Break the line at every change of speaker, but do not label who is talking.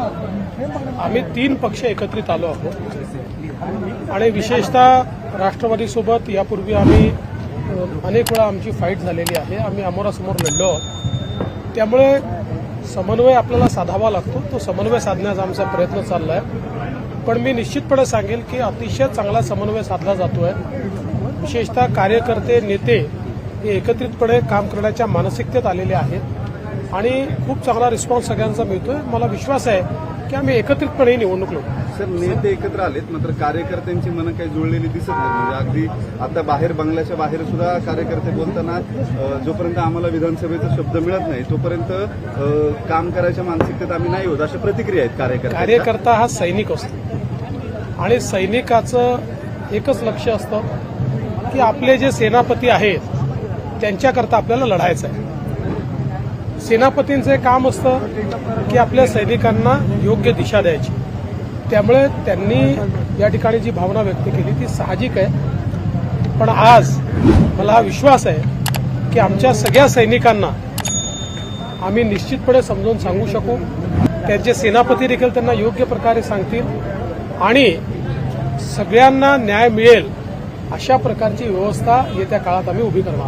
आम्ही तीन पक्ष एकत्रित आलो आहोत. आणि विशेषतः राष्ट्रवादीसोबत यापूर्वी आम्ही अनेक वेळा आमची फाईट झालेली आहे. आम्ही अमोरासमोर लढलो आहोत. त्यामुळे समन्वय आपल्याला साधावा लागतो. तो समन्वय साधण्याचा आमचा प्रयत्न चालला आहे पण मी निश्चितपणे सांगेल की अतिशय चांगला समन्वय साधला जातो आहे विशेषतः कार्यकर्ते नेते हे एकत्रितपणे काम करण्याच्या मानसिकतेत आलेले आहेत. आणि खूप चांगला रिस्पॉन्स सगळ्यांचा मिळतोय. मला विश्वास आहे की आम्ही एकत्रितपणे निवडणूक लढू.
सर नेते एकत्र आलेत मात्र कार्यकर्त्यांची मनं काही जुळलेली दिसत नाहीत. म्हणजे अगदी आता बाहेर बंगल्याच्या बाहेर सुद्धा कार्यकर्ते बोलताना जोपर्यंत आम्हाला विधानसभेचा शब्द मिळत नाही तोपर्यंत काम करायच्या मानसिकतेत आम्ही नाही होत अशा प्रतिक्रिया आहेत कार्यकर्ते
कार्यकर्ता हा सैनिक असतो. आणि सैनिकाचं एकच लक्ष असतं की आपले जे सेनापती आहेत त्यांच्याकरता आपल्याला लढायचं आहे. सेनापतींचं काम असतं की आपल्या सैनिकांना योग्य दिशा द्यायची. त्यामुळे त्यांनी या ठिकाणी जी भावना व्यक्त केली ती साहजिक आहे. पण आज मला हा विश्वास आहे की आमच्या सगळ्या सैनिकांना आम्ही निश्चितपणे समजावून सांगू शकू. त्यांचे सेनापती देखील त्यांना योग्य प्रकारे सांगतील आणि सगळ्यांना न्याय मिळेल अशा प्रकारची व्यवस्था येत्या काळात आम्ही उभी करणार.